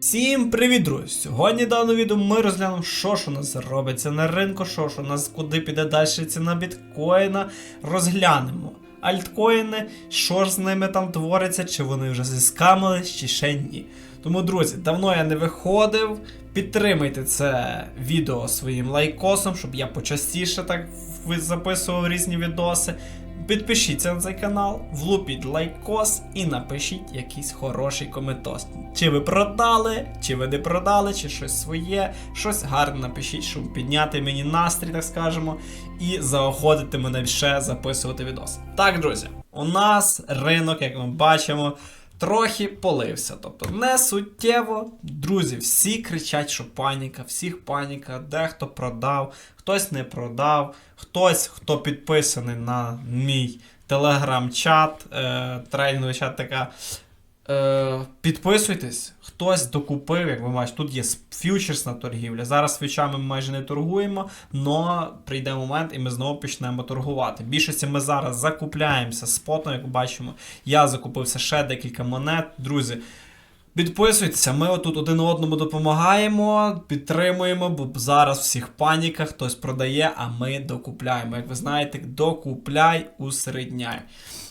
Всім привіт, друзі! Сьогодні дано відео ми розглянемо, що ж у нас робиться на ринку, що ж у нас куди піде далі ціна біткоїна. Розглянемо альткоїни, що ж з ними там твориться, чи вони вже зіскамились, чи ще ні. Тому, друзі, давно я не виходив. Підтримайте це відео своїм лайкосом, щоб я почастіше так записував різні відоси. Підпишіться на цей канал, влупіть лайкос і напишіть якийсь хороший коментос. Чи ви продали, чи ви не продали, чи щось своє, щось гарне напишіть, щоб підняти мені настрій, так скажемо, і заохотити мене ще записувати відос. Так, друзі, у нас ринок, як ми бачимо, трохи полився. Тобто не суттєво. Друзі, всі кричать, що паніка, всіх паніка, дехто продав, хтось не продав, хтось, хто підписаний на мій телеграм-чат, е, трейдинговий чат така. Е, підписуйтесь, хтось докупив, як ви бачите, тут є фьючерсна торгівля. Зараз фьючами ми майже не торгуємо, але прийде момент і ми знову почнемо торгувати. Більшості ми зараз закупляємося спотом, як бачимо. Я закупився ще декілька монет. Друзі, Підписуйтеся, ми отут один одному допомагаємо, підтримуємо, бо зараз всіх паніка, хтось продає, а ми докупляємо. Як ви знаєте, докупляй, усередняй.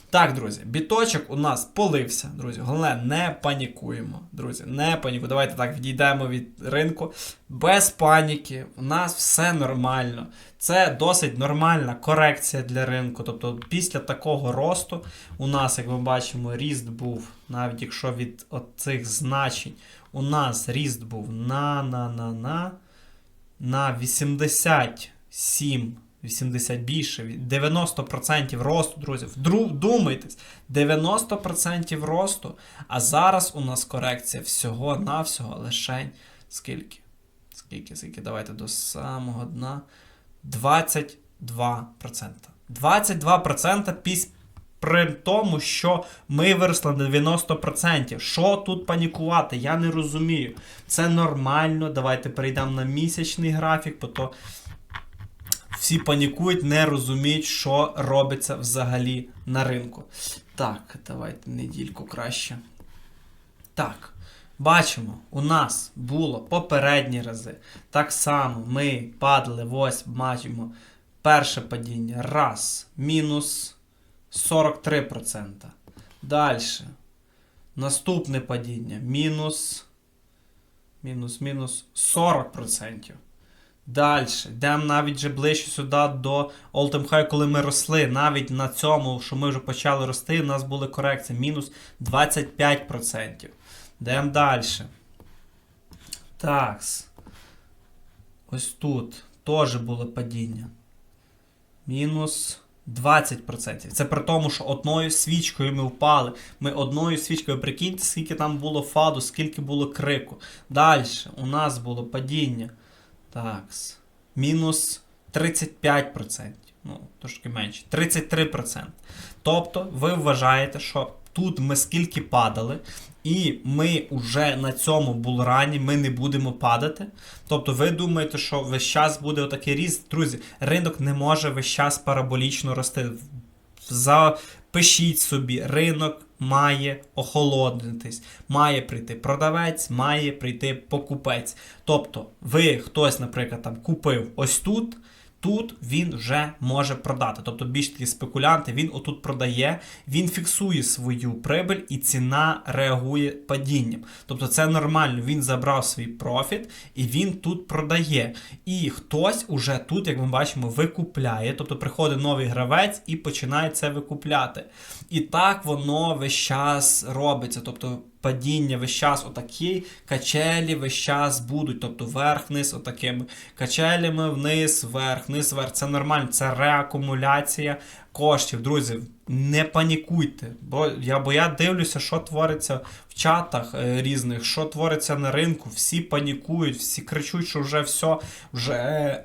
Так, друзі, біточок у нас полився, друзі. Головне, не панікуємо. Друзі, не панікуємо. Давайте так відійдемо від ринку. Без паніки, у нас все нормально. Це досить нормальна корекція для ринку. Тобто, після такого росту у нас, як ми бачимо, ріст був, навіть якщо від цих значень, у нас ріст був на на на на на 87, 80 більше, 90% росту, друзі. Вдумайтесь, 90% росту, а зараз у нас корекція всього-навсього лише скільки? Скільки, скільки? Давайте до самого дна. 22%. 22% після при тому, що ми виросли на 90%. Що тут панікувати? Я не розумію. Це нормально. Давайте перейдемо на місячний графік, бо то всі панікують, не розуміють, що робиться взагалі на ринку. Так, давайте недільку краще. Так. Бачимо, у нас було попередні рази. Так само ми падали, ось бачимо перше падіння. Раз, мінус 43%. Далі. Наступне падіння. Мінус. Мінус, мінус 40%. Далі. Йдемо навіть вже ближче сюди до all-time high, коли ми росли. Навіть на цьому, що ми вже почали рости, у нас були корекції. Мінус 25%. Йдемо далі. Такс. Ось тут теж було падіння. Мінус 20%. Це при тому, що одною свічкою ми впали. Ми одною свічкою, прикиньте, скільки там було фаду, скільки було крику. Далі у нас було падіння. Такс. Мінус 35%. Ну, трошки менше. 33%. Тобто, ви вважаєте, що тут ми скільки падали, і ми вже на цьому булрані ми не будемо падати. Тобто, ви думаєте, що весь час буде отакий ріст. Друзі, ринок не може весь час параболічно рости. Запишіть собі, ринок має охолоднитись, має прийти продавець, має прийти покупець. Тобто, ви хтось, наприклад, там купив ось тут. Тут він вже може продати. Тобто більш такі спекулянти, він отут продає, він фіксує свою прибиль і ціна реагує падінням. Тобто це нормально, він забрав свій профіт і він тут продає. І хтось уже тут, як ми бачимо, викупляє. Тобто приходить новий гравець і починає це викупляти. І так воно весь час робиться. Тобто падіння весь час отакі качелі весь час будуть, тобто вверх-вниз, отакими качелями вниз, вверх, вниз, вверх. Це нормально, це реакумуляція коштів. Друзі, не панікуйте. Бо я, бо я дивлюся, що твориться в чатах е, різних, що твориться на ринку. Всі панікують, всі кричуть, що вже все, вже.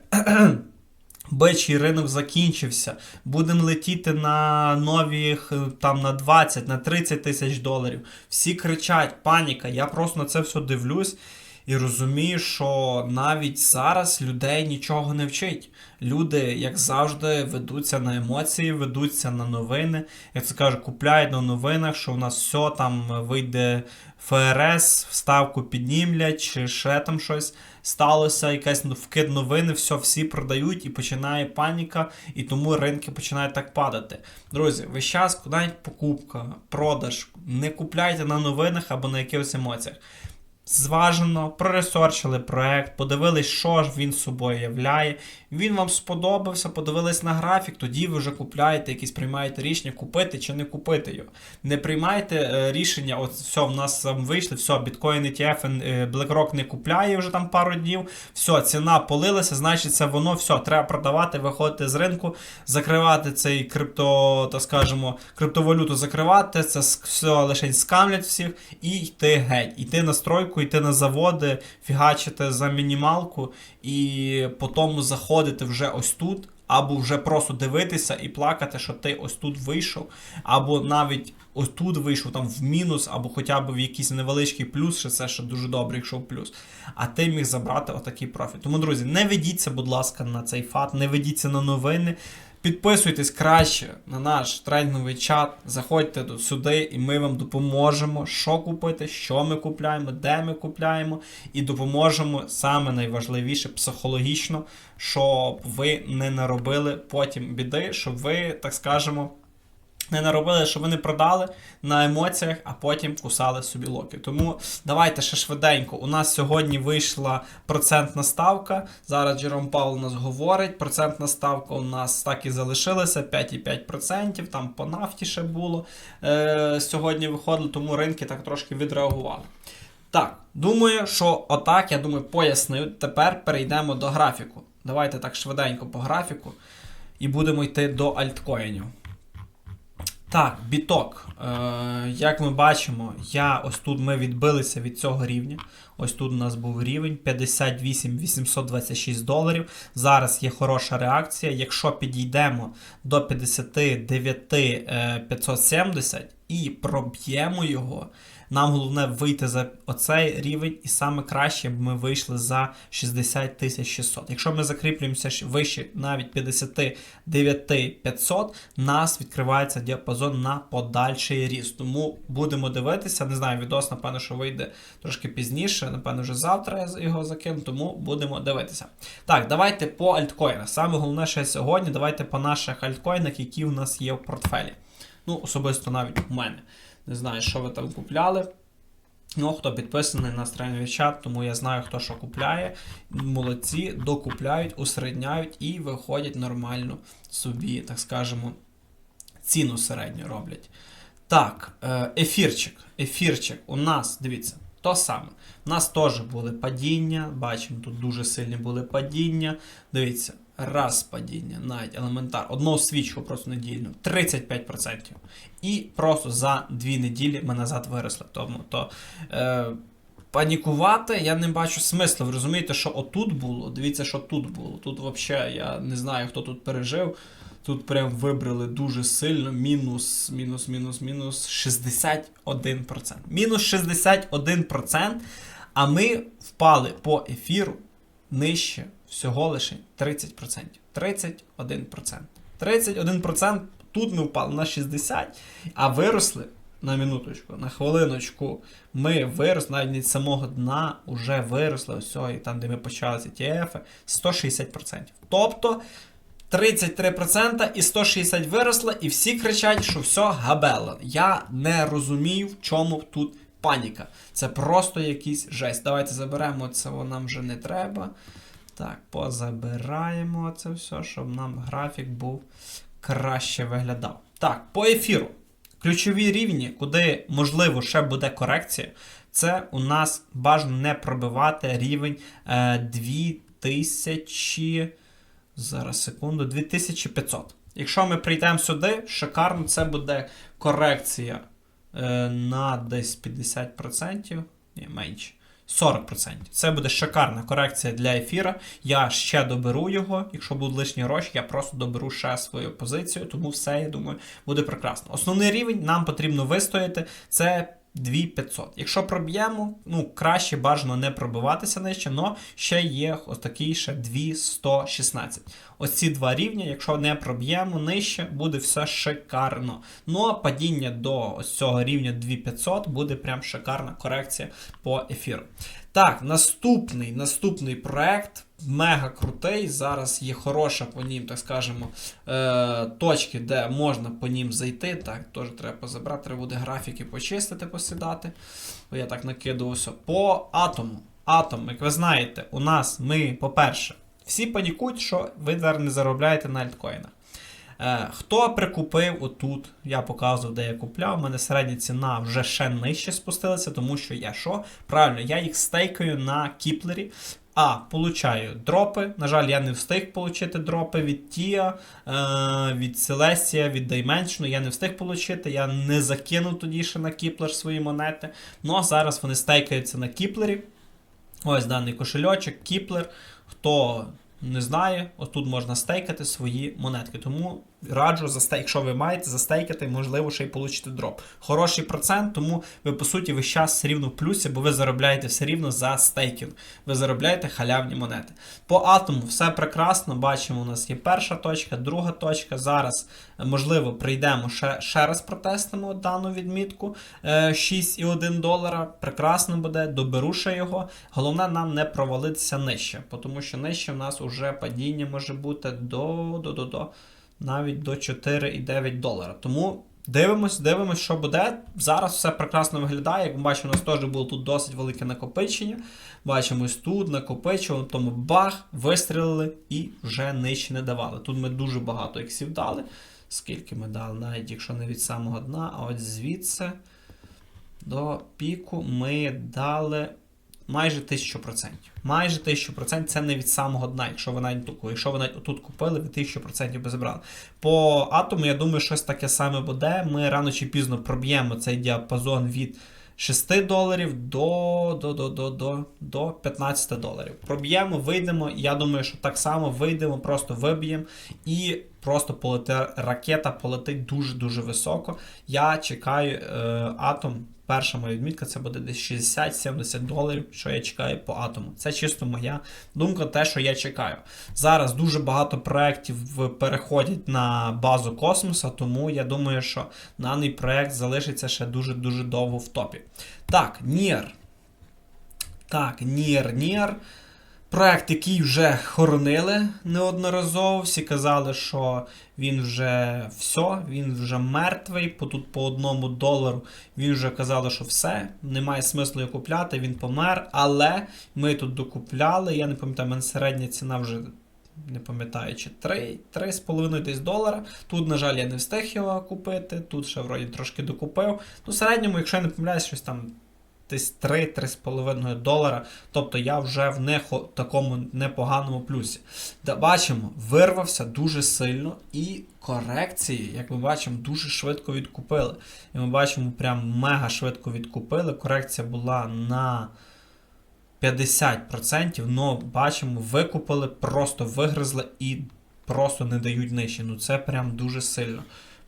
Бичий ринок закінчився. Будемо летіти на нових е, там на 20, на 30 тисяч доларів. Всі кричать, паніка. Я просто на це все дивлюсь. І розумію, що навіть зараз людей нічого не вчить. Люди, як завжди, ведуться на емоції, ведуться на новини. Як це кажуть, купляють на новинах, що в нас все там вийде ФРС, вставку піднімлять, чи ще там щось сталося, якась вкид новини, все, всі продають і починає паніка, і тому ринки починають так падати. Друзі, весь час навіть покупка, продаж, не купляйте на новинах або на якихось емоціях. Зважено, проресерчили проект, подивились, що ж він собою являє. Він вам сподобався, подивились на графік, тоді ви вже купляєте, якісь приймаєте рішення, купити чи не купити його. Не приймайте е, рішення, от все, в нас там вийшли, все, біткоін ETF, е, BlackRock не купляє вже там пару днів, все, ціна полилася, значить це воно, все, треба продавати, виходити з ринку, закривати цей крипто, так скажемо, криптовалюту закривати, це все лише скамлять всіх і йти геть, йти на стройку, йти на заводи, фігачити за мінімалку і потім заходити вже ось тут. Або вже просто дивитися і плакати, що ти ось тут вийшов, або навіть ось тут вийшов там в мінус, або хоча б в якийсь невеличкий плюс, що це ще дуже добре, якщо в плюс. А ти міг забрати отакий профіт. Тому, друзі, не ведіться, будь ласка, на цей фат, не ведіться на новини. Підписуйтесь краще на наш тренінговий чат, заходьте сюди, і ми вам допоможемо, що купити, що ми купляємо, де ми купляємо, і допоможемо саме найважливіше психологічно, щоб ви не наробили потім біди, щоб ви, так скажемо, не наробили, щоб ви не продали на емоціях, а потім кусали собі локи. Тому давайте ще швиденько. У нас сьогодні вийшла процентна ставка. Зараз Джером Павло нас говорить. Процентна ставка у нас так і залишилася 5,5%. Там по нафті ще було. Е, сьогодні виходило, тому ринки так трошки відреагували. Так, думаю, що отак, я думаю, пояснив. Тепер перейдемо до графіку. Давайте так швиденько по графіку і будемо йти до альткоїнів. Так, біток. Е, як ми бачимо, я ось тут ми відбилися від цього рівня. Ось тут у нас був рівень 58 826 доларів. Зараз є хороша реакція. Якщо підійдемо до 59 е, 570 і проб'ємо його, нам головне вийти за оцей рівень, і саме краще, б ми вийшли за 60 600. Якщо ми закріплюємося вище навіть 59 500, нас відкривається діапазон на подальший ріст. Тому будемо дивитися. Не знаю, відос, напевно, що вийде трошки пізніше, напевно, вже завтра я його закину, тому будемо дивитися. Так, давайте по альткоїнах. Саме головне, що сьогодні, давайте по наших альткоїнах, які в нас є в портфелі. Ну, особисто навіть у мене. Не знаю, що ви там купляли. Ну, хто підписаний на стрельний чат, тому я знаю, хто що купляє. Молодці, докупляють, усередняють і виходять нормально собі, так скажемо, ціну середню роблять. Так, е, ефірчик. Ефірчик у нас, дивіться, то саме. У нас теж були падіння. Бачимо, тут дуже сильні були падіння. Дивіться, раз падіння, навіть елементар. Одного свічку просто недільну, 35%. І просто за дві неділі ми назад виросли. Тому то е, панікувати я не бачу смислу. Ви розумієте, що отут було? Дивіться, що тут було. Тут взагалі я не знаю, хто тут пережив. Тут прям вибрали дуже сильно. Мінус, мінус, мінус, мінус 61%. Мінус 61%. А ми впали по ефіру нижче всього лише 30%. 31%. 31% тут ми впали на 60%, а виросли на минуточку, на хвилиночку. Ми виросли навіть від самого дна, вже виросли ось і там, де ми почали ці TF, 160%. Тобто 33% і 160 виросло, і всі кричать, що все габело. Я не розумію, в чому тут паніка. Це просто якийсь жесть. Давайте заберемо це, нам вже не треба. Так, позабираємо це все, щоб нам графік був краще виглядав. Так, по ефіру. Ключові рівні, куди можливо ще буде корекція, це у нас бажано не пробивати рівень е, 2000. Зараз секунду, 2500. Якщо ми прийдемо сюди, шикарно, це буде корекція е, на десь 50%, ні, менше. 40%. Це буде шикарна корекція для ефіра. Я ще доберу його. Якщо будуть лишні гроші, я просто доберу ще свою позицію. Тому все, я думаю, буде прекрасно. Основний рівень нам потрібно вистояти. Це 2500. Якщо проб'ємо, ну краще бажано не пробиватися нижче, але ще є ось такий ще 2116. Ось ці два рівня, якщо не проб'ємо нижче, буде все шикарно. Ну а падіння до ось цього рівня 2500 буде прям шикарна корекція по ефіру. Так, наступний наступний проект. Мега крутий. Зараз є хороша по нім, так скажемо, е, точки, де можна по нім зайти. Так, теж треба позабрати, треба буде графіки почистити, посідати. Бо я так накидувався. По атому. Атом, як ви знаєте, у нас ми, по-перше, всі панікують, що ви зараз не заробляєте на альткоїнах. Е, хто прикупив отут, я показував, де я купляв. У мене середня ціна вже ще нижче спустилася, тому що я що? Правильно, я їх стейкаю на кіплері. А, получаю дропи. На жаль, я не встиг отримати дропи від Тія, е, від Celestia, від Dimension. Я не встиг отримати, я не закинув тоді ще на кіплер свої монети. Ну а зараз вони стейкаються на кіплері. Ось даний кошельочок, кіплер. Хто не знає, ось тут можна стейкати свої монетки. Тому раджу, застей... якщо ви маєте застейкати, можливо, ще й получити дроп. Хороший процент, тому ви, по суті, весь час рівно в плюсі, бо ви заробляєте все рівно за стейкінг. Ви заробляєте халявні монети. По атому все прекрасно. Бачимо, у нас є перша точка, друга точка. Зараз, можливо, прийдемо ще, ще раз протестимо дану відмітку. Е, 6,1 долара. Прекрасно буде, доберу ще його. Головне нам не провалитися нижче, тому що нижче в нас уже падіння може бути до, до, до, до навіть до 4,9 долара. Тому дивимось, дивимось, що буде. Зараз все прекрасно виглядає. Як ми бачимо, у нас теж було тут досить велике накопичення. Бачимо, ось тут накопичували, тому бах, вистрілили і вже нижче не давали. Тут ми дуже багато іксів дали. Скільки ми дали, навіть якщо не від самого дна, а от звідси до піку ми дали майже 1000%. Майже 1000% це не від самого дна, якщо ви навіть тут, якщо ви навіть тут купили, ви 1000% би забрали. По атому, я думаю, щось таке саме буде. Ми рано чи пізно проб'ємо цей діапазон від 6 доларів до до, до, до, до, до 15 доларів. Проб'ємо, вийдемо. Я думаю, що так само вийдемо, просто виб'ємо і просто полете ракета полетить дуже-дуже високо. Я чекаю е, атом. Перша моя відмітка це буде десь 60-70 доларів, що я чекаю по атому. Це чисто моя думка, те, що я чекаю. Зараз дуже багато проєктів переходять на базу космоса, тому я думаю, що даний проєкт залишиться ще дуже-дуже довго в топі. Так, Нір. Так, Нір, Нір. Проект, який вже хоронили неодноразово, всі казали, що він вже все, він вже мертвий, по тут по одному долару він вже казали, що все, немає смислу його купляти, він помер. Але ми тут докупляли, я не пам'ятаю, мене середня ціна вже. Не пам'ятаю, чи 3,5 десь долара. Тут, на жаль, я не встиг його купити. Тут ще вроді трошки докупив. Ну, середньому, якщо я не помиляюсь, щось там десь 3-3,5 долара. Тобто я вже в не такому непоганому плюсі. Да, бачимо, вирвався дуже сильно і корекції, як ми бачимо, дуже швидко відкупили. І ми бачимо, прям мега швидко відкупили. Корекція була на 50%, але бачимо, викупили, просто вигризли і просто не дають нижче. Ну це прям дуже сильно.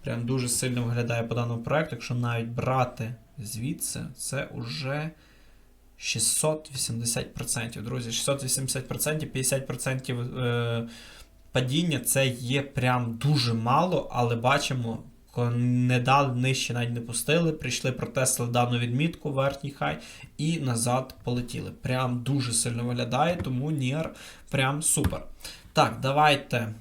Прям дуже сильно виглядає по даному проекту, якщо навіть брати звідси, це уже 680%. Друзі, 680%, 50% е, падіння це є прям дуже мало, але бачимо, не дали нижче навіть не пустили, прийшли, протестили дану відмітку, верхній хай, і назад полетіли. Прям дуже сильно виглядає, тому Нір прям супер. Так, давайте.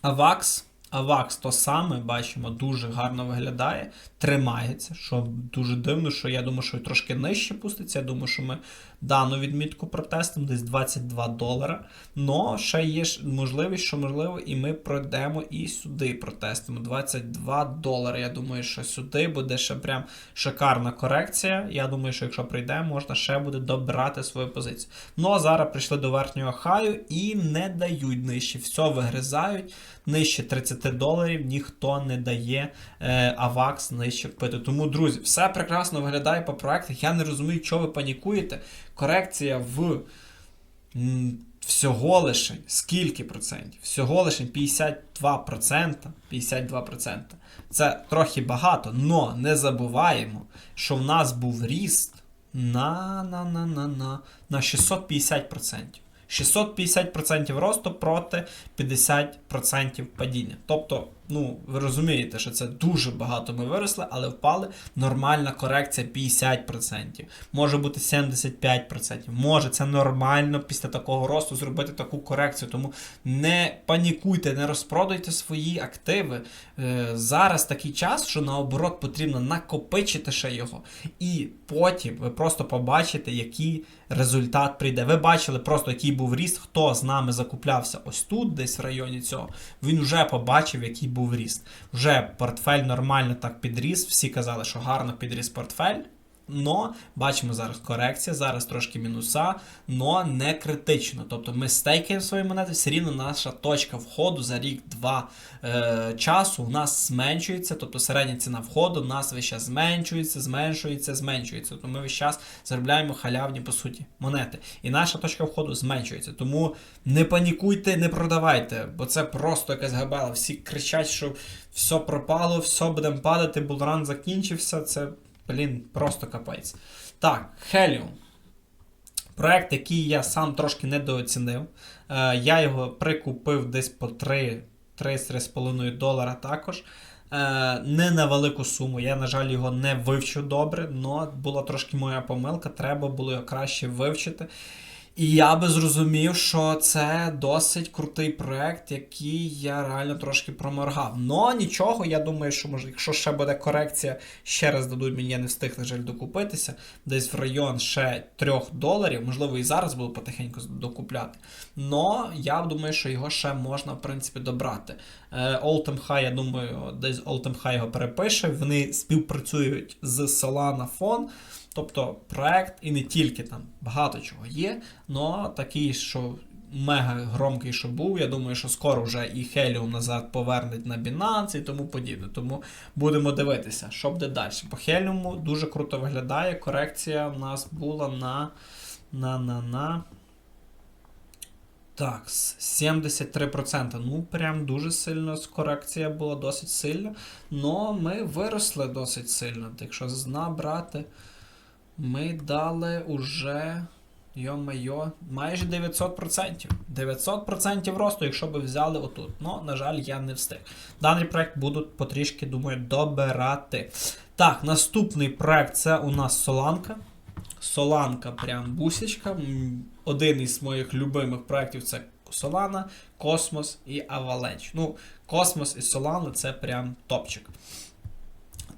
Авакс. Авакс то саме, бачимо, дуже гарно виглядає, тримається, що дуже дивно, що я думаю, що трошки нижче пуститься. Я думаю, що ми дану відмітку протестимо, десь 22 долара. Но ще є можливість, що можливо, і ми пройдемо і сюди протестимо. 22 долари. Я думаю, що сюди буде ще прям шикарна корекція. Я думаю, що якщо прийдемо, можна ще буде добирати свою позицію. Ну а зараз прийшли до верхнього хаю і не дають нижче. Все вигризають. Нижче 30 доларів ніхто не дає е, авакс нижче купити. Тому, друзі, все прекрасно виглядає по проектах. Я не розумію, чого ви панікуєте. Корекція в всього лише скільки процентів? Всього лише 52%. 52%. Це трохи багато, але не забуваємо, що в нас був ріст на, на, на, на, на, на 650%. 650% росту проти 50% падіння. Тобто, ну, ви розумієте, що це дуже багато ми виросли, але впали нормальна корекція 50%. Може бути 75%. Може, це нормально після такого росту зробити таку корекцію. Тому не панікуйте, не розпродуйте свої активи. Е, зараз такий час, що наоборот потрібно накопичити ще його. І потім ви просто побачите, який результат прийде. Ви бачили просто, який був ріст, хто з нами закуплявся ось тут, десь в районі цього. Він вже побачив, який був ріст. Вже портфель нормально так підріс. Всі казали, що гарно підріс портфель. Но бачимо зараз корекція, зараз трошки мінуса, но не критично. Тобто ми стейкаємо свої монети, все рівно наша точка входу за рік-два е, часу у нас зменшується, тобто середня ціна входу у нас весь час зменшується, зменшується, зменшується. Тобто ми весь час заробляємо халявні, по суті, монети. І наша точка входу зменшується. Тому не панікуйте, не продавайте, бо це просто якась габела. Всі кричать, що все пропало, все будемо падати, булран закінчився. Це. Блін, просто капець. Так, Helium. Проект, який я сам трошки недооцінив. Е, я його прикупив десь по 3-3,5 долара також. Е, не на велику суму. Я, на жаль, його не вивчив добре, але була трошки моя помилка, треба було його краще вивчити. І я би зрозумів, що це досить крутий проект, який я реально трошки проморгав. Но нічого, я думаю, що може, якщо ще буде корекція, ще раз дадуть мені, я не встиг, на жаль, докупитися. Десь в район ще 3 доларів, можливо, і зараз буду потихеньку докупляти. Но я думаю, що його ще можна, в принципі, добрати. All-Time High, я думаю, десь All-Time High його перепише. Вони співпрацюють з Solana Phone. Тобто проект і не тільки там багато чого є, але такий, що мега громкий, що був. Я думаю, що скоро вже і Helium назад повернуть на Binance і тому подібне. Тому будемо дивитися, що буде далі. По Helium дуже круто виглядає. Корекція в нас була на. на, на, на. Так, 73%. Ну, прям дуже сильно корекція була досить сильна. Но ми виросли досить сильно. Якщо зна брати. Ми дали уже. Йо-майо, майже 900%. 900% росту, якщо би взяли отут. Ну, на жаль, я не встиг. Даний проект будуть потрішки, думаю, добирати. Так, наступний проект це у нас Соланка. Соланка, прям бусечка. Один із моїх любимих проєктів це Solana, Космос і Avalanche. Ну, Космос і Solana це прям топчик.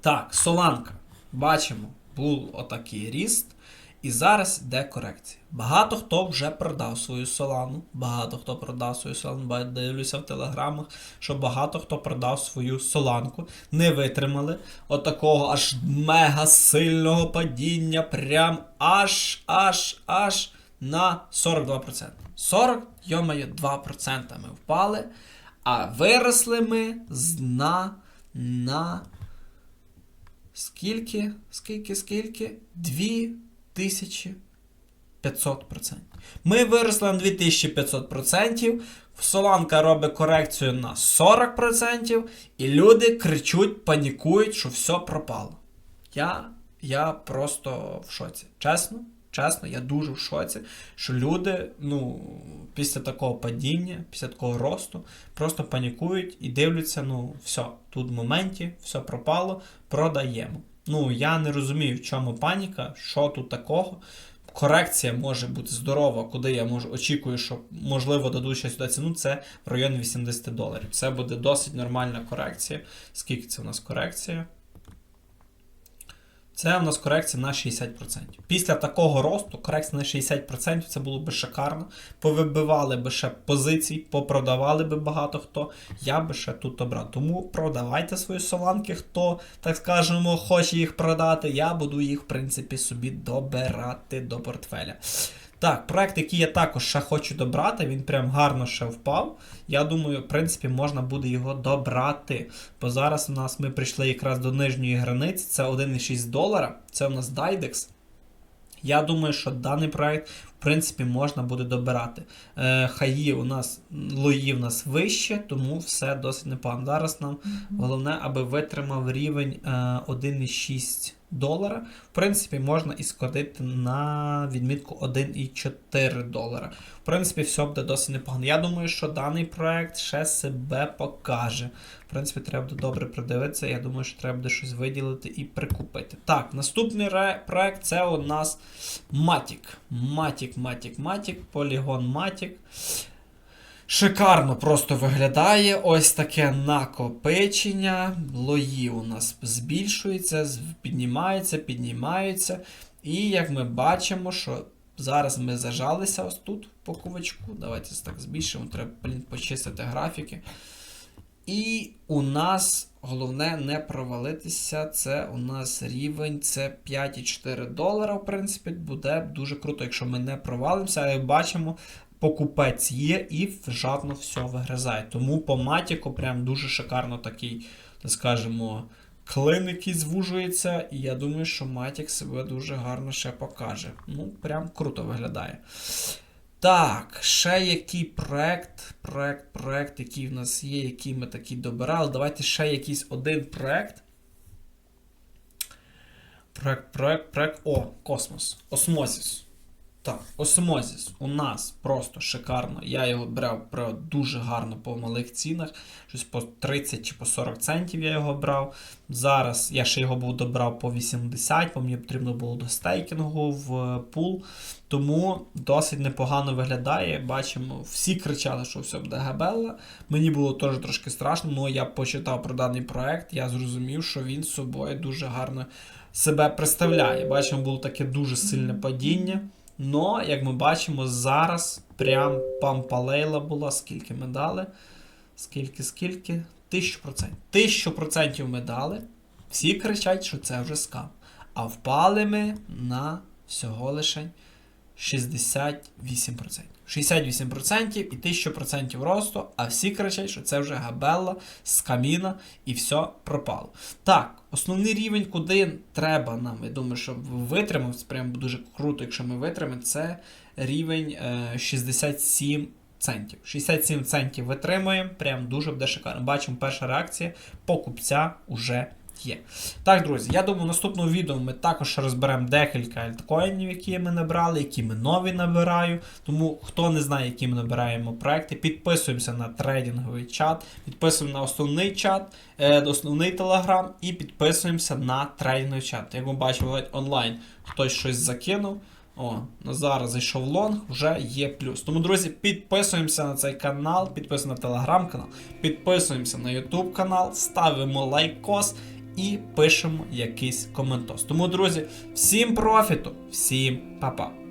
Так, Соланка. Бачимо був отакий ріст. І зараз йде корекція. Багато хто вже продав свою солану. Багато хто продав свою солану. Дивлюся в телеграмах, що багато хто продав свою соланку. Не витримали отакого аж мега сильного падіння. Прям аж аж аж на 42%. 40, йомає, 2% ми впали. А виросли ми з на на Скільки, скільки, скільки? 2500%. Ми виросли на 2500%. Соланка робить корекцію на 40%, і люди кричуть, панікують, що все пропало. Я, Я просто в шоці. Чесно. Чесно, я дуже в шоці, що люди, ну, після такого падіння, після такого росту, просто панікують і дивляться, ну, все, тут в моменті, все пропало, продаємо. Ну, я не розумію, в чому паніка, що тут такого. Корекція може бути здорова, куди я можу очікую, що можливо дадуть ще сюди ціну, це в районі 80 доларів. Це буде досить нормальна корекція. Скільки це у нас корекція? Це у нас корекція на 60%. Після такого росту корекція на 60% це було би шикарно. Повибивали би ще позиції, попродавали би багато хто. Я би ще тут обрав. Тому продавайте свої соланки, хто, так скажемо, хоче їх продати. Я буду їх, в принципі, собі добирати до портфеля. Так, проект, який я також ще хочу добрати, він прям гарно ще впав. Я думаю, в принципі, можна буде його добрати. Бо зараз у нас ми прийшли якраз до нижньої границі, це 1,6 долара. Це у нас Dydex. Я думаю, що даний проект, в принципі, можна буде добирати. Е, хаї у нас, лої в нас вище, тому все досить непогано. Зараз нам головне, аби витримав рівень е, 1,6 долара. В принципі, можна і скоротити на відмітку 1,4 долара. В принципі, все буде досить непогано. Я думаю, що даний проект ще себе покаже. В принципі, треба буде добре придивитися. Я думаю, що треба буде щось виділити і прикупити. Так, наступний проект це у нас Matic. Matic, Matic, Matic, Polygon Matic. Шикарно просто виглядає. Ось таке накопичення. Лої у нас збільшуються, з- піднімаються, піднімаються. І як ми бачимо, що зараз ми зажалися ось тут по кувачку. Давайте так збільшимо, треба блін, почистити графіки. І у нас головне не провалитися. Це у нас рівень це 5,4 долара. В принципі, буде дуже круто, якщо ми не провалимося. Але бачимо, покупець є і жадно все вигризає. Тому по матіку прям дуже шикарно такий, так скажемо, клин, звужується. І я думаю, що Матік себе дуже гарно ще покаже. Ну, прям круто виглядає. Так, ще який проект, проект, проект, який в нас є, який ми такий добирали. Давайте ще якийсь один проект. Проект, проект, проект. О, космос. Осмозіс. Так, осмозіс у нас просто шикарно. Я його брав дуже гарно по малих цінах. Щось по 30 чи по 40 центів я його брав. Зараз я ще його був добрав по 80, бо мені потрібно було до стейкінгу в пул. Тому досить непогано виглядає. Бачимо, всі кричали, що все буде габелла. Мені було теж трошки страшно, але я почитав про даний проект, я зрозумів, що він з собою дуже гарно себе представляє. Бачимо, було таке дуже сильне падіння. Но, як ми бачимо, зараз прям пампалейла була, скільки ми дали. Скільки, скільки? Тисячу процентів. Тисячу процентів ми дали. Всі кричать, що це вже скам. А впали ми на всього лише 68%. 68% і 1000% росту, а всі кричать, що це вже габелла з каміна і все пропало. Так, основний рівень, куди треба нам, я думаю, щоб витримав, це прям дуже круто, якщо ми витримаємо, це рівень е, 67 центів. 67 центів витримуємо, прям дуже буде шикарно. Бачимо, перша реакція покупця уже є. Так, друзі, я думаю, в наступному відео ми також розберемо декілька альткоїнів, які ми набрали, які ми нові набираю. Тому хто не знає, які ми набираємо проекти, підписуємося на трейдинговий чат, підписуємося на основний чат, е, основний телеграм і підписуємося на трейдинговий чат. Як ми бачимо, ледь онлайн хтось щось закинув. О, ну зараз зайшов лонг, вже є плюс. Тому, друзі, підписуємося на цей канал, підписуємося на телеграм-канал, підписуємося на YouTube канал, ставимо лайкос і пишемо якийсь коментос. Тому, друзі, всім профіту, всім па-па.